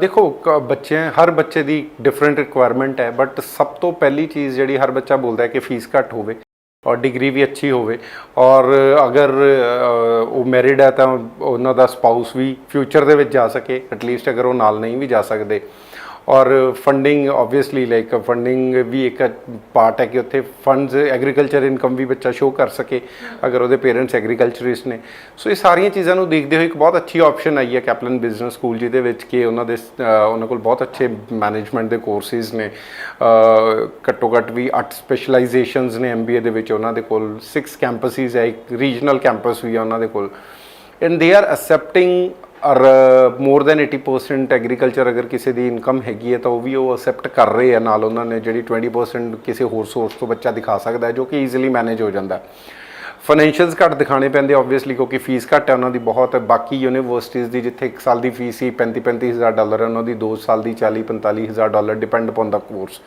ਦੇਖੋ, ਕ- ਬੱਚੇ ਹਰ ਬੱਚੇ ਦੀ ਡਿਫਰੈਂਟ ਰਿਕੁਆਇਰਮੈਂਟ ਹੈ ਬਟ ਸਭ ਤੋਂ ਪਹਿਲੀ ਚੀਜ਼ ਜਿਹੜੀ ਹਰ ਬੱਚਾ ਬੋਲਦਾ ਹੈ ਕਿ ਫੀਸ ਘੱਟ ਹੋਵੇ ਔਰ ਡਿਗਰੀ ਵੀ ਅੱਛੀ ਹੋਵੇ ਔਰ ਅਗਰ ਉਹ ਮੈਰਿਡ ਹੈ ਤਾਂ ਉਹਨਾਂ ਦਾ ਸਪਾਊਸ ਵੀ ਫਿਊਚਰ ਦੇ ਵਿੱਚ ਜਾ ਸਕੇ ਐਟਲੀਸਟ ਅਗਰ ਉਹ ਨਾਲ ਨਹੀਂ ਵੀ ਜਾ ਸਕਦੇ। ਔਰ ਫੰਡਿੰਗ ਆਬਵੀਅਸਲੀ ਲਾਈਕ ਫੰਡਿੰਗ ਵੀ ਇੱਕ ਪਾਰਟ ਹੈ ਕਿ ਉੱਥੇ ਫੰਡਸ ਐਗਰੀਕਲਚਰ ਇਨਕਮ ਵੀ ਬੱਚਾ ਸ਼ੋ ਕਰ ਸਕੇ, ਅਗਰ ਉਹਦੇ ਪੇਰੈਂਟਸ ਐਗਰੀਕਲਚਰਿਸਟ ਨੇ। ਸੋ ਇਹ ਸਾਰੀਆਂ ਚੀਜ਼ਾਂ ਨੂੰ ਦੇਖਦੇ ਹੋਏ ਇੱਕ ਬਹੁਤ ਅੱਛੀ ਆਪਸ਼ਨ ਆਈ ਹੈ ਕੈਪਲਨ ਬਿਜ਼ਨਸ ਸਕੂਲ ਜਿਹਦੇ ਵਿੱਚ ਕਿ ਉਹਨਾਂ ਦੇ ਉਹਨਾਂ ਕੋਲ ਬਹੁਤ ਅੱਛੇ ਮੈਨੇਜਮੈਂਟ ਦੇ ਕੋਰਸਿਸ ਨੇ। ਘੱਟੋ ਘੱਟ ਵੀ 8 ਸਪੈਸ਼ਲਾਈਜੇਸ਼ਨਸ ਨੇ ਐਮਬੀਏ ਦੇ ਵਿੱਚ ਉਹਨਾਂ ਦੇ ਕੋਲ। 6 ਕੈਂਪਸਿਸ ਹੈ, ਇੱਕ ਰੀਜਨਲ ਕੈਂਪਸ ਵੀ ਹੈ ਉਹਨਾਂ ਦੇ ਕੋਲ। ਐਂਡ ਦੇ ਆਰ ਅਸੈਪਟਿੰਗ ਔਰ ਮੋਰ ਦੈਨ 80% ਐਗਰੀਕਲਚਰ ਅਗਰ ਕਿਸੇ ਦੀ ਇਨਕਮ ਹੈਗੀ ਹੈ ਤਾਂ ਉਹ ਵੀ ਉਹ ਅਸੈਪਟ ਕਰ ਰਹੇ ਆ। ਨਾਲ ਉਹਨਾਂ ਨੇ ਜਿਹੜੀ 20% ਕਿਸੇ ਹੋਰ ਸੋਰਸ ਤੋਂ ਬੱਚਾ ਦਿਖਾ ਸਕਦਾ ਹੈ, ਜੋ ਕਿ ਈਜ਼ੀਲੀ ਮੈਨੇਜ ਹੋ ਜਾਂਦਾ ਫਾਈਨੈਂਸ਼ੀਅਲਸ ਘੱਟ ਦਿਖਾਣੇ ਪੈਂਦੇ ਆਬਵੀਅਸਲੀ ਕਿਉਂਕਿ ਫੀਸ ਘੱਟ ਹੈ, ਉਹਨਾਂ ਦੀ ਬਹੁਤ ਬਾਕੀ ਯੂਨੀਵਰਸਿਟੀਜ਼ ਦੀ ਜਿੱਥੇ 1 ਸਾਲ ਦੀ ਫੀਸ ਹੀ 35 35000 ਡਾਲਰ ਹੈ, ਉਹਨਾਂ ਦੀ 2 ਸਾਲ ਦੀ 40 45000 ਡਾਲਰ ਡਿਪੈਂਡ ਅਪਨ ਦਾ ਕੋਰਸ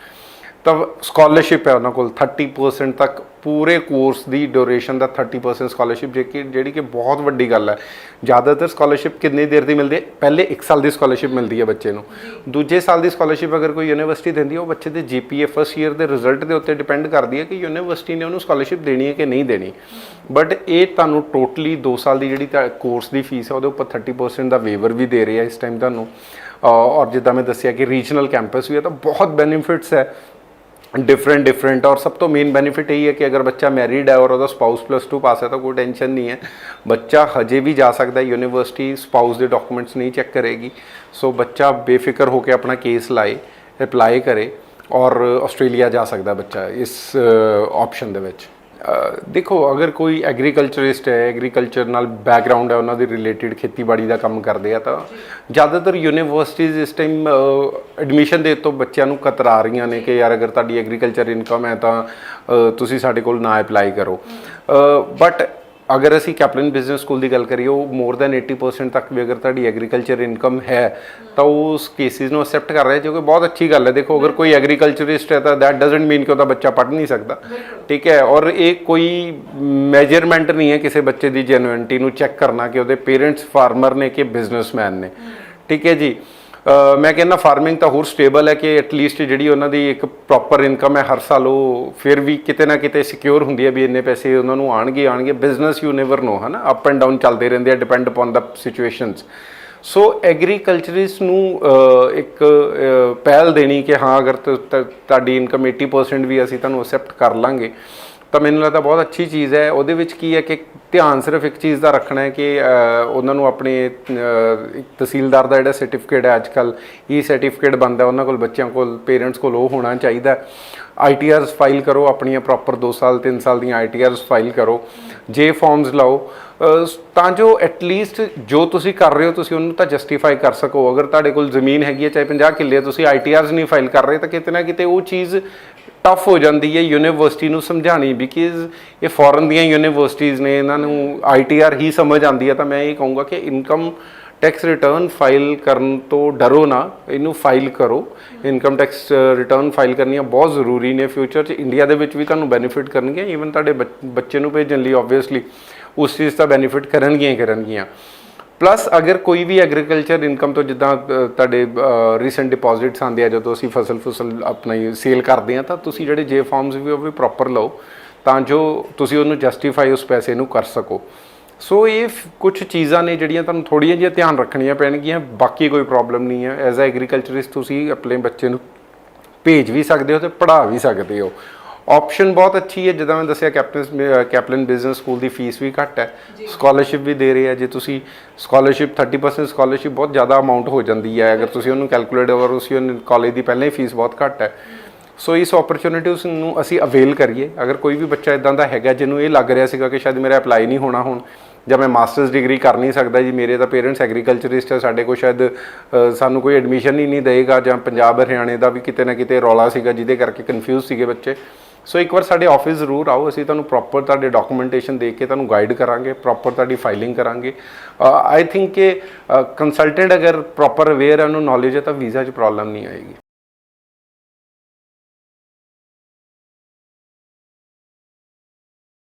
ਤਾਂ ਸਕਾਲਰਸ਼ਿਪ ਹੈ ਉਹਨਾਂ ਕੋਲ 30% ਤੱਕ ਪੂਰੇ ਕੋਰਸ ਦੀ ਡਿਊਰੇਸ਼ਨ ਦਾ 30% ਸਕਾਲਰਸ਼ਿਪ ਜਿਹੜੀ ਜਿਹੜੀ ਕਿ ਬਹੁਤ ਵੱਡੀ ਗੱਲ ਹੈ। ਜ਼ਿਆਦਾਤਰ ਸਕਾਲਰਸ਼ਿਪ ਕਿੰਨੀ ਦੇਰ ਦੀ ਮਿਲਦੀ ਹੈ? ਪਹਿਲੇ 1 ਸਾਲ ਦੀ ਸਕਾਲਰਸ਼ਿਪ ਮਿਲਦੀ ਹੈ ਬੱਚੇ ਨੂੰ। ਦੂਜੇ ਸਾਲ ਦੀ ਸਕਾਲਰਸ਼ਿਪ ਅਗਰ ਕੋਈ ਯੂਨੀਵਰਸਿਟੀ ਦਿੰਦੀ ਹੈ, ਉਹ ਬੱਚੇ ਦੇ ਜੀਪੀਏ ਫਸਟ ਈਅਰ ਦੇ ਰਿਜ਼ਲਟ ਦੇ ਉੱਤੇ ਡਿਪੈਂਡ ਕਰਦੀ ਹੈ ਕਿ ਯੂਨੀਵਰਸਿਟੀ ਨੇ ਉਹਨੂੰ ਸਕਾਲਰਸ਼ਿਪ ਦੇਣੀ ਹੈ ਕਿ ਨਹੀਂ ਦੇਣੀ। ਬਟ ਇਹ ਤੁਹਾਨੂੰ ਟੋਟਲੀ 2 ਸਾਲ ਦੀ ਜਿਹੜੀ ਕੋਰਸ ਦੀ ਫੀਸ ਹੈ, ਉਹਦੇ ਉੱਪਰ 30% ਦਾ ਵੇਵਰ ਵੀ ਦੇ ਰਹੀ ਹੈ ਇਸ ਟਾਈਮ ਤੁਹਾਨੂੰ। ਔਰ ਜਿੱਦਾਂ ਮੈਂ ਦੱਸਿਆ ਕਿ ਰੀਜਨਲ ਕੈਂਪਸ ਵੀ ਹੈ, ਤਾਂ ਬਹੁਤ ਬੈਨੀਫਿਟਸ ਹੈ। ਡਿਫਰੈਂਟ ਡਿਫਰੈਂਟ ਔਰ ਸਭ ਤੋਂ ਮੇਨ ਬੈਨੀਫਿਟ ਇਹ ਹੈ ਕਿ ਅਗਰ ਬੱਚਾ ਮੈਰਿਡ ਹੈ ਔਰ ਉਹਦਾ ਸਪਾਊਸ ਪਲੱਸ 2 ਪਾਸ ਹੈ ਤਾਂ ਕੋਈ ਟੈਨਸ਼ਨ ਨਹੀਂ ਹੈ ਬੱਚਾ ਹਜੇ ਵੀ ਜਾ ਸਕਦਾ ਹੈ ਯੂਨੀਵਰਸਿਟੀ ਸਪਾਊਸ ਦੇ ਡਾਕੂਮੈਂਟਸ ਨਹੀਂ ਚੈੱਕ ਕਰੇਗੀ ਸੋ ਬੱਚਾ ਬੇਫਿਕਰ ਹੋ ਕੇ ਆਪਣਾ ਕੇਸ ਲਾਏ ਅਪਲਾਈ ਕਰੇ ਔਰ ਆਸਟ੍ਰੇਲੀਆ ਜਾ ਸਕਦਾ ਬੱਚਾ ਇਸ ਆਪਸ਼ਨ ਦੇ ਵਿੱਚ ਦੇਖੋ, ਅਗਰ ਕੋਈ ਐਗਰੀਕਲਚਰਿਸਟ ਹੈ ਐਗਰੀਕਲਚਰ ਨਾਲ ਬੈਕਗ੍ਰਾਉਂਡ ਹੈ, ਉਹਨਾਂ ਦੇ ਰਿਲੇਟਡ ਖੇਤੀਬਾੜੀ ਦਾ ਕੰਮ ਕਰਦੇ ਆ, ਤਾਂ ਜ਼ਿਆਦਾਤਰ ਯੂਨੀਵਰਸਿਟੀਜ਼ ਇਸ ਟਾਈਮ ਐਡਮਿਸ਼ਨ ਦੇ ਤੋਂ ਬੱਚਿਆਂ ਨੂੰ ਕਤਰਾ ਰਹੀਆਂ ਨੇ ਕਿ ਯਾਰ, ਅਗਰ ਤੁਹਾਡੀ ਐਗਰੀਕਲਚਰ ਇਨਕਮ ਹੈ, ਤਾਂ ਤੁਸੀਂ ਸਾਡੇ ਕੋਲ ਨਾ ਅਪਲਾਈ ਕਰੋ। ਬਟ ਅਗਰ ਅਸੀਂ ਕੈਪਲਨ ਬਿਜ਼ਨਸ ਸਕੂਲ ਦੀ ਗੱਲ ਕਰੀਏ ਉਹ ਮੋਰ ਦੈਨ 80% ਤੱਕ ਵੀ ਅਗਰ ਤੁਹਾਡੀ ਐਗਰੀਕਲਚਰ ਇਨਕਮ ਹੈ ਤਾਂ ਉਸ ਕੇਸਿਸ ਨੂੰ ਅਸੈਪਟ ਕਰ ਰਿਹਾ ਜੋ ਕਿ ਬਹੁਤ ਅੱਛੀ ਗੱਲ ਹੈ। ਦੇਖੋ ਅਗਰ ਕੋਈ ਐਗਰੀਕਲਚਰਿਸਟ ਹੈ ਤਾਂ ਦੈਟ ਡਸਨਟ ਮੀਨ ਕਿ ਉਹਦਾ ਬੱਚਾ ਪੜ੍ਹ ਨਹੀਂ ਸਕਦਾ। ਠੀਕ ਹੈ ਔਰ ਇਹ ਕੋਈ ਮੈਜਰਮੈਂਟ ਨਹੀਂ ਹੈ ਕਿਸੇ ਬੱਚੇ ਦੀ ਜੈਨੂਇਨਟੀ ਨੂੰ ਚੈੱਕ ਕਰਨਾ ਕਿ ਉਹਦੇ ਪੇਰੈਂਟਸ ਫਾਰਮਰ ਨੇ ਕਿ ਬਿਜ਼ਨਸਮੈਨ ਨੇ। ਠੀਕ ਹੈ ਜੀ। ਮੈਂ ਕਹਿੰਦਾ ਫਾਰਮਿੰਗ ਤਾਂ ਹੋਰ ਸਟੇਬਲ ਹੈ ਕਿ ਐਟਲੀਸਟ ਜਿਹੜੀ ਉਹਨਾਂ ਦੀ ਇੱਕ ਪ੍ਰੋਪਰ ਇਨਕਮ ਹੈ, ਹਰ ਸਾਲ ਉਹ ਫਿਰ ਵੀ ਕਿਤੇ ਨਾ ਕਿਤੇ ਸਿਕਿਉਰ ਹੁੰਦੀ ਹੈ ਵੀ ਇੰਨੇ ਪੈਸੇ ਉਹਨਾਂ ਨੂੰ ਆਣਗੇ ਆਣਗੇ ਬਿਜ਼ਨਸ ਯੂ ਨੈਵਰ ਨੋ ਹਨਾ? ਅਪ ਐਂਡ ਡਾਊਨ ਚੱਲਦੇ ਰਹਿੰਦੇ ਆ ਡਿਪੈਂਡ ਅਪਨ ਦਾ ਸਿਚੁਏਸ਼ਨਸ ਸੋ ਐਗਰੀਕਲਚਰਿਸਟ ਨੂੰ ਇੱਕ ਪਹਿਲ ਦੇਣੀ ਕਿ ਹਾਂ, ਅਗਰ ਤੁ- ਤੁਹਾਡੀ ਇਨਕਮ 80% ਵੀ ਅਸੀਂ ਤੁਹਾਨੂੰ ਅਸੈਪਟ ਕਰ ਲਾਂਗੇ ਤਾਂ ਮੈਨੂੰ ਲੱਗਦਾ ਬਹੁਤ ਅੱਛੀ ਚੀਜ਼ ਹੈ। ਉਹਦੇ ਵਿੱਚ ਕੀ ਹੈ ਕਿ ਧਿਆਨ ਸਿਰਫ ਇੱਕ ਚੀਜ਼ ਦਾ ਰੱਖਣਾ ਹੈ ਕਿ ਉਹਨਾਂ ਨੂੰ ਆਪਣੇ ਤਹਿਸੀਲਦਾਰ ਦਾ ਜਿਹੜਾ ਸਰਟੀਫਿਕੇਟ ਹੈ ਅੱਜਕੱਲ ਇਹ ਸਰਟੀਫਿਕੇਟ ਬਣਦਾ ਉਹਨਾਂ ਕੋਲ, ਬੱਚਿਆਂ ਕੋਲ ਪੇਰੈਂਟਸ ਕੋਲ ਉਹ ਹੋਣਾ ਚਾਹੀਦਾ ਆਈਟੀਆਰਸ ਫਾਈਲ ਕਰੋ, ਆਪਣੀਆਂ ਪ੍ਰੋਪਰ 2 ਸਾਲ 3 ਸਾਲ ਦੀਆਂ ਆਈਟੀਆਰਸ ਫਾਈਲ ਕਰੋ। ਜੇ ਫਾਰਮਸ ਲਾਓ ਤਾਂ ਜੋ ਐਟਲੀਸਟ ਜੋ ਤੁਸੀਂ ਕਰ ਰਹੇ ਹੋ ਤੁਸੀਂ ਉਹਨੂੰ ਤਾਂ ਜਸਟੀਫਾਈ ਕਰ ਸਕੋ। ਅਗਰ ਤੁਹਾਡੇ ਕੋਲ ਜ਼ਮੀਨ ਹੈਗੀ ਹੈ ਚਾਹੇ 50 ਕਿੱਲੇ ਹੈ, ਤੁਸੀਂ ਆਈਟੀਆਰਸ ਨਹੀਂ ਫਾਈਲ ਕਰ ਰਹੇ ਤਾਂ ਕਿਤੇ ਨਾ ਕਿਤੇ ਉਹ ਚੀਜ਼ ਟਫ ਹੋ ਜਾਂਦੀ ਹੈ ਯੂਨੀਵਰਸਿਟੀ ਨੂੰ ਸਮਝਾਣੀ ਬਿਕਾਜ਼ ਇਹ ਫੋਰਨ ਦੀਆਂ ਯੂਨੀਵਰਸਿਟੀਜ਼ ਨੇ ਇਹਨਾਂ ਨੂੰ ਆਈਟੀਆਰ ਹੀ ਸਮਝ ਆਉਂਦੀ ਹੈ ਤਾਂ ਮੈਂ ਇਹ ਕਹੂੰਗਾ ਕਿ ਇਨਕਮ ਟੈਕਸ ਰਿਟਰਨ ਫਾਈਲ ਕਰਨ ਤੋਂ ਡਰੋ ਨਾ, ਇਹਨੂੰ ਫਾਈਲ ਕਰੋ। ਇਨਕਮ ਟੈਕਸ ਰਿਟਰਨ ਫਾਈਲ ਕਰਨੀਆਂ ਬਹੁਤ ਜ਼ਰੂਰੀ ਨੇ ਫਿਊਚਰ 'ਚ। ਇੰਡੀਆ ਦੇ ਵਿੱਚ ਵੀ ਤੁਹਾਨੂੰ ਬੈਨੀਫਿਟ ਕਰਨਗੀਆਂ ਈਵਨ ਤੁਹਾਡੇ ਬੱਚ- ਬੱਚੇ ਨੂੰ ਭੇਜਣ ਲਈ ਆਬਵੀਅਸਲੀ ਉਸ ਚੀਜ਼ ਦਾ ਬੈਨੀਫਿਟ ਕਰਨਗੀਆਂ ਹੀ ਕਰਨਗੀਆਂ। ਪਲੱਸ ਅਗਰ ਕੋਈ ਵੀ ਐਗਰੀਕਲਚਰ ਇਨਕਮ ਤੋਂ ਜਿੱਦਾਂ ਤੁਹਾਡੇ ਰੀਸੈਂਟ ਡਿਪੋਜ਼ਿਟਸ ਆਉਂਦੇ ਆ, ਜਦੋਂ ਅਸੀਂ ਫਸਲ ਫਸਲ ਆਪਣਾ ਸੇਲ ਕਰਦੇ ਆ, ਤਾਂ ਤੁਸੀਂ ਜਿਹੜੇ ਜੇ ਫਾਰਮਸ ਵੀ ਉਹ ਵੀ ਪ੍ਰੋਪਰ ਲਓ, ਤਾਂ ਜੋ ਤੁਸੀਂ ਉਹਨੂੰ ਜਸਟੀਫਾਈ ਉਸ ਪੈਸੇ ਨੂੰ ਕਰ ਸਕੋ। ਸੋ ਇਹ ਕੁਝ ਚੀਜ਼ਾਂ ਨੇ ਜਿਹੜੀਆਂ ਤੁਹਾਨੂੰ ਥੋੜੀਆਂ ਜਿਹੀਆਂ ਧਿਆਨ ਰੱਖਣੀਆਂ ਪੈਣਗੀਆਂ ਬਾਕੀ ਕੋਈ ਪ੍ਰੋਬਲਮ ਨਹੀਂ ਹੈ। ਐਜ਼ ਅ ਐਗਰੀਕਲਚਰਿਸਟ ਤੁਸੀਂ ਆਪਣੇ ਬੱਚੇ ਨੂੰ ਭੇਜ ਵੀ ਸਕਦੇ ਹੋ ਤੇ ਪੜ੍ਹਾ ਵੀ ਸਕਦੇ ਹੋ। ਆਪਸ਼ਨ ਬਹੁਤ ਅੱਛੀ ਹੈ। ਜਿੱਦਾਂ ਮੈਂ ਦੱਸਿਆ ਕੈਪਟਨ ਕੈਪਲਨ ਬਿਜ਼ਨਸ ਸਕੂਲ ਦੀ ਫੀਸ ਵੀ ਘੱਟ ਹੈ। ਸਕਾਲਰਸ਼ਿਪ ਵੀ ਦੇ ਰਹੇ ਆ ਜੇ ਤੁਸੀਂ ਸਕਾਲਰਸ਼ਿਪ 30% ਸਕਾਲਰਸ਼ਿਪ ਬਹੁਤ ਜ਼ਿਆਦਾ ਅਮਾਉਂਟ ਹੋ ਜਾਂਦੀ ਹੈ। ਅਗਰ ਤੁਸੀਂ ਉਹਨੂੰ ਕੈਲਕੂਲੇਟ ਕਰੋ ਉਸ ਕਾਲਜ ਦੀ ਪਹਿਲਾਂ ਹੀ ਫੀਸ ਬਹੁਤ ਘੱਟ ਹੈ। ਸੋ ਇਸ ਓਪਰਚੁਨਿਟੀ ਉਸ ਨੂੰ ਅਸੀਂ ਅਵੇਲ ਕਰੀਏ। ਅਗਰ ਕੋਈ ਵੀ ਬੱਚਾ ਇਦਾਂ ਦਾ ਹੈਗਾ ਜਿਹਨੂੰ ਇਹ ਲੱਗ ਰਿਹਾ ਸੀਗਾ ਕਿ ਸ਼ਾਇਦ ਮੇਰਾ ਅਪਲਾਈ ਨਹੀਂ ਹੋਣਾ ਹੁਣ ਜਾਂ ਮੈਂ ਮਾਸਟਰਸ ਡਿਗਰੀ ਕਰ ਨਹੀਂ ਸਕਦਾ ਜੀ, ਮੇਰੇ ਤਾਂ ਪੇਰੈਂਟਸ ਐਗਰੀਕਲਚਰਿਸਟ ਹੈ ਸਾਡੇ ਕੋਲ ਸ਼ਾਇਦ ਸਾਨੂੰ ਕੋਈ ਐਡਮਿਸ਼ਨ ਹੀ ਨਹੀਂ ਦੇਗਾ ਜਾਂ ਪੰਜਾਬ, ਹਰਿਆਣੇ ਦਾ ਵੀ ਕਿਤੇ ਨਾ ਕਿਤੇ ਰੌਲਾ ਸੀਗਾ, ਜਿਹਦੇ ਕਰਕੇ ਕਨਫਿਊਜ਼ ਸੀਗੇ ਬੱਚੇ। ਸੋ ਇੱਕ ਵਾਰ ਸਾਡੇ ਆਫਿਸ ਜ਼ਰੂਰ ਆਓ, ਅਸੀਂ ਤੁਹਾਨੂੰ ਪ੍ਰੋਪਰ ਤੁਹਾਡੇ ਡਾਕੂਮੈਂਟੇਸ਼ਨ ਦੇ ਕੇ ਤੁਹਾਨੂੰ ਗਾਈਡ ਕਰਾਂਗੇ ਪ੍ਰੋਪਰ ਤੁਹਾਡੀ ਫਾਈਲਿੰਗ ਕਰਾਂਗੇ। ਆਈ ਥਿੰਕ ਕਿ ਕੰਸਲਟੈਂਟ ਅਗਰ ਪ੍ਰੋਪਰ ਅਵੇਅਰ ਹੈ ਉਹਨੂੰ ਨੌਲੇਜ ਹੈ ਤਾਂ ਵੀਜ਼ਾ 'ਚ ਪ੍ਰੋਬਲਮ ਨਹੀਂ ਆਏਗੀ।